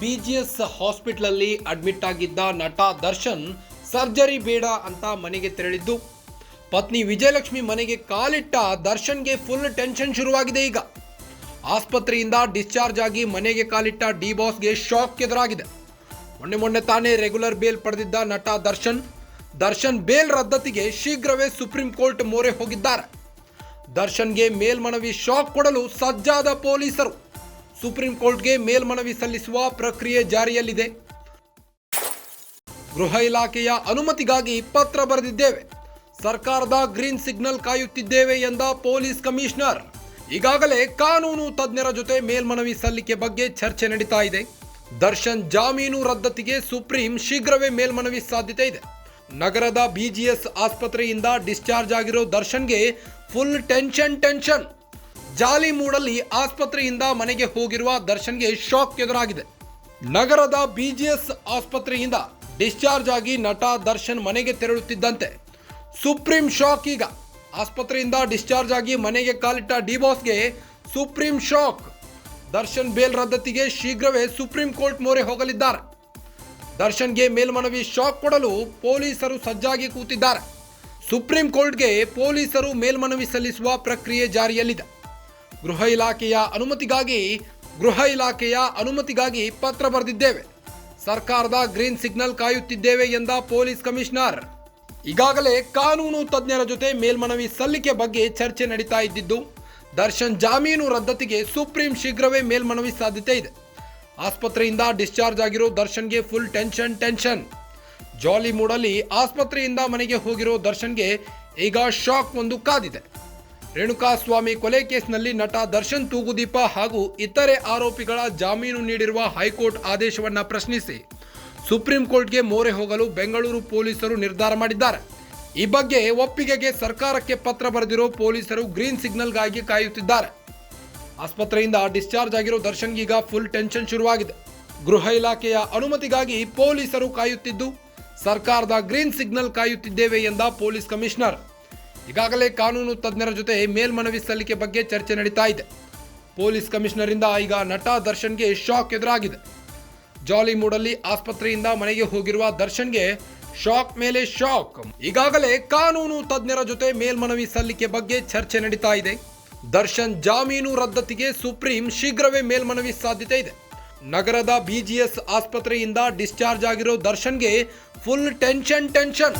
BGS ಹಾಸ್ಪಿಟ್ಲಲ್ಲಿ admit ಆಗಿದ್ದ ನಟ ದರ್ಶನ್, ಸರ್ಜರಿ ಬೇಡ ಅಂತ ಮನೆಗೆ ತೆರಳಿದ್ದು. ಪತ್ನಿ ವಿಜಯಲಕ್ಷ್ಮಿ ಮನೆಗೆ ಕಾಲಿಟ್ಟ ದರ್ಶನ್ಗೆ ಫುಲ್ ಟೆನ್ಷನ್ ಶುರುವಾಗಿದೆ ಈಗ. ಆಸ್ಪತ್ರೆಯಿಂದ ಡಿಸ್ಚಾರ್ಜ್ ಆಗಿ ಮನೆಗೆ ಕಾಲಿಟ್ಟ ಡಿ ಬಾಸ್ಗೆ ಶಾಕ್ ಎದುರಾಗಿದೆ. ಮೊನ್ನೆ ಮೊನ್ನೆ ತಾನೇ ರೆಗ್ಯುಲರ್ ಬೇಲ್ ಪಡೆದಿದ್ದ ನಟ ದರ್ಶನ್ ದರ್ಶನ್ ಬೇಲ್ ರದ್ದತಿಗೆ ಶೀಘ್ರವೇ ಸುಪ್ರೀಂ ಕೋರ್ಟ್ ಮೊರೆ ಹೋಗಿದ್ದಾರೆ. ದರ್ಶನ್ಗೆ ಮೇಲ್ಮನವಿ ಶಾಕ್ ಕೊಡಲು ಸಜ್ಜಾದ ಪೊಲೀಸರು. ಸುಪ್ರೀಂ ಕೋರ್ಟ್ಗೆ ಮೇಲ್ಮನವಿ ಸಲ್ಲಿಸುವ ಪ್ರಕ್ರಿಯೆ ಜಾರಿಯಲ್ಲಿದೆ. ಗೃಹ ಇಲಾಖೆಯ ಅನುಮತಿಗಾಗಿ ಪತ್ರ ಬರೆದಿದ್ದೇವೆ. ಸರ್ಕಾರದ ಗ್ರೀನ್ ಸಿಗ್ನಲ್ ಕಾಯುತ್ತಿದ್ದೇವೆ ಎಂದ ಪೊಲೀಸ್ ಕಮಿಷನರ್. ಈಗಾಗಲೇ ಕಾನೂನು ತಜ್ಞರ ಜೊತೆ ಮೇಲ್ಮನವಿ ಸಲ್ಲಿಕೆ ಬಗ್ಗೆ ಚರ್ಚೆ ನಡೀತಾ ಇದೆ. ದರ್ಶನ್ ಜಾಮೀನು ರದ್ದತಿಗೆ ಸುಪ್ರೀಂ ಶೀಘ್ರವೇ ಮೇಲ್ಮನವಿ ಸಾಧ್ಯತೆ ಇದೆ. ನಗರದ ಬಿಜಿಎಸ್ ಆಸ್ಪತ್ರೆಯಿಂದ ಡಿಸ್ಚಾರ್ಜ್ ಆಗಿರೋ ದರ್ಶನ್ಗೆ ಫುಲ್ ಟೆನ್ಷನ್ ಟೆನ್ಷನ್. ಜಾಲಿ ಮೂಡಲ್ಲಿ ಆಸ್ಪತ್ರೆಯಿಂದ ಮನೆಗೆ ಹೋಗಿರುವ ದರ್ಶನ್ಗೆ ಶಾಕ್ ಎದುರಾಗಿದೆ. ನಗರದ ಬಿಜಿಎಸ್ ಆಸ್ಪತ್ರೆಯಿಂದ ಡಿಸ್ಚಾರ್ಜ್ ಆಗಿ ನಟ ದರ್ಶನ್ ಮನೆಗೆ ತೆರಳುತ್ತಿದ್ದಂತೆ. ಸುಪ್ರೀಂ ಶಾಕ್ ಈಗ. ಆಸ್ಪತ್ರೆಯಿಂದ ಡಿಸ್ಚಾರ್ಜ್ ಆಗಿ ಮನೆಗೆ ಕಾಲಿಟ್ಟ ಡಿಬಾಸ್ಗೆ ಸುಪ್ರೀಂ ಶಾಕ್. ದರ್ಶನ್ ಬೇಲ್ ರದ್ದತಿಗೆ ಶೀಘ್ರವೇ ಸುಪ್ರೀಂ ಕೋರ್ಟ್ ಮೊರೆ ಹೋಗಲಿದ್ದಾರೆ. ದರ್ಶನ್ಗೆ ಮೇಲ್ಮನವಿ ಶಾಕ್ ಕೊಡಲು ಪೊಲೀಸರು ಸಜ್ಜಾಗಿ ಕೂತಿದ್ದಾರೆ. ಸುಪ್ರೀಂ ಕೋರ್ಟ್ಗೆ ಪೊಲೀಸರು ಮೇಲ್ಮನವಿ ಸಲ್ಲಿಸುವ ಪ್ರಕ್ರಿಯೆ ಜಾರಿಯಲ್ಲಿದೆ. ಗೃಹ ಇಲಾಖೆಯ ಅನುಮತಿಗಾಗಿ, ಗೃಹ ಇಲಾಖೆಯ ಅನುಮತಿಗಾಗಿ ಪತ್ರ ಬರೆದಿದ್ದೇವೆ. ಸರ್ಕಾರದ ಗ್ರೀನ್ ಸಿಗ್ನಲ್ ಕಾಯುತ್ತಿದ್ದೇವೆ ಎಂದ ಪೊಲೀಸ್ ಕಮಿಷನರ್. ಈಗಾಗಲೇ ಕಾನೂನು ತಜ್ಞರ ಜೊತೆ ಮೇಲ್ಮನವಿ ಸಲ್ಲಿಕೆ ಬಗ್ಗೆ ಚರ್ಚೆ ನಡೀತಾ ಇದ್ದಿದ್ದು, ದರ್ಶನ್ ಜಾಮೀನು ರದ್ದತಿಗೆ ಸುಪ್ರೀಂ ಶೀಘ್ರವೇ ಮೇಲ್ಮನವಿ ಸಾಧ್ಯತೆ ಇದೆ. ಆಸ್ಪತ್ರೆಯಿಂದ ಡಿಸ್ಚಾರ್ಜ್ ಆಗಿರೋ ದರ್ಶನ್ಗೆ ಫುಲ್ ಟೆನ್ಷನ್ ಟೆನ್ಷನ್. ಜಾಲಿ ಮೂಡಲ್ಲಿ ಆಸ್ಪತ್ರೆಯಿಂದ ಮನೆಗೆ ಹೋಗಿರೋ ದರ್ಶನ್ಗೆ ಈಗ ಶಾಕ್ ಒಂದು ಕಾದಿದೆ. ರೇಣುಕಾಸ್ವಾಮಿ ಕೊಲೆ ಕೇಸ್ನಲ್ಲಿ ನಟ ದರ್ಶನ್ ತೂಗುದೀಪ ಹಾಗೂ ಇತರೆ ಆರೋಪಿಗಳ ಜಾಮೀನು ನೀಡಿರುವ ಹೈಕೋರ್ಟ್ ಆದೇಶವನ್ನ ಪ್ರಶ್ನಿಸಿ ಸುಪ್ರೀಂ ಕೋರ್ಟ್ಗೆ ಮೋರೆ ಹೋಗಲು ಬೆಂಗಳೂರು ಪೊಲೀಸರು ನಿರ್ಧಾರ ಮಾಡಿದ್ದಾರೆ. ಈ ಬಗ್ಗೆ ಒಪ್ಪಿಗೆಗೆ ಸರ್ಕಾರಕ್ಕೆ ಪತ್ರ ಬರೆದಿರೋ ಪೊಲೀಸರು ಗ್ರೀನ್ ಸಿಗ್ನಲ್ಗಾಗಿ ಕಾಯುತ್ತಿದ್ದಾರೆ. ಆಸ್ಪತ್ರೆಯಿಂದ ಡಿಸ್ಚಾರ್ಜ್ ಆಗಿರೋ ದರ್ಶನ್ಗೀಗ ಫುಲ್ ಟೆನ್ಷನ್ ಶುರುವಾಗಿದೆ. ಗೃಹ ಇಲಾಖೆಯ ಅನುಮತಿಗಾಗಿ ಪೊಲೀಸರು ಕಾಯುತ್ತಿದ್ದು, ಸರ್ಕಾರದ ಗ್ರೀನ್ ಸಿಗ್ನಲ್ ಕಾಯುತ್ತಿದ್ದೇವೆ ಎಂದ ಪೊಲೀಸ್ ಕಮಿಷನರ್. ಈಗಾಗಲೇ ಕಾನೂನು ತಜ್ಞರ ಜೊತೆ ಮೇಲ್ಮನವಿ ಸಲ್ಲಿಕೆ ಬಗ್ಗೆ ಚರ್ಚೆ ನಡೀತಾ ಇದೆ. ಪೊಲೀಸ್ ಕಮಿಷನರಿಂದ ಈಗ ನಟ ದರ್ಶನ್ಗೆ ಶಾಕ್ ಎದುರಾಗಿದೆ. ಜಾಲಿ ಮೂಡಲ್ಲಿ ಆಸ್ಪತ್ರೆಯಿಂದ ಮನೆಗೆ ಹೋಗಿರುವ ದರ್ಶನ್ಗೆ ಶಾಕ್ ಮೇಲೆ ಶಾಕ್. ಈಗಾಗಲೇ ಕಾನೂನು ತಜ್ಞರ ಜೊತೆ ಮೇಲ್ಮನವಿ ಸಲ್ಲಿಕೆ ಬಗ್ಗೆ ಚರ್ಚೆ ನಡೀತಾ ಇದೆ. ದರ್ಶನ್ ಜಾಮೀನು ರದ್ದತಿಗೆ ಸುಪ್ರೀಂ ಶೀಘ್ರವೇ ಮೇಲ್ಮನವಿ ಸಾಧ್ಯತೆ ಇದೆ. ನಗರದ ಬಿಜಿಎಸ್ ಆಸ್ಪತ್ರೆಯಿಂದ ಡಿಸ್ಚಾರ್ಜ್ ಆಗಿರೋ ದರ್ಶನ್ಗೆ ಫುಲ್ ಟೆನ್ಷನ್ ಟೆನ್ಷನ್.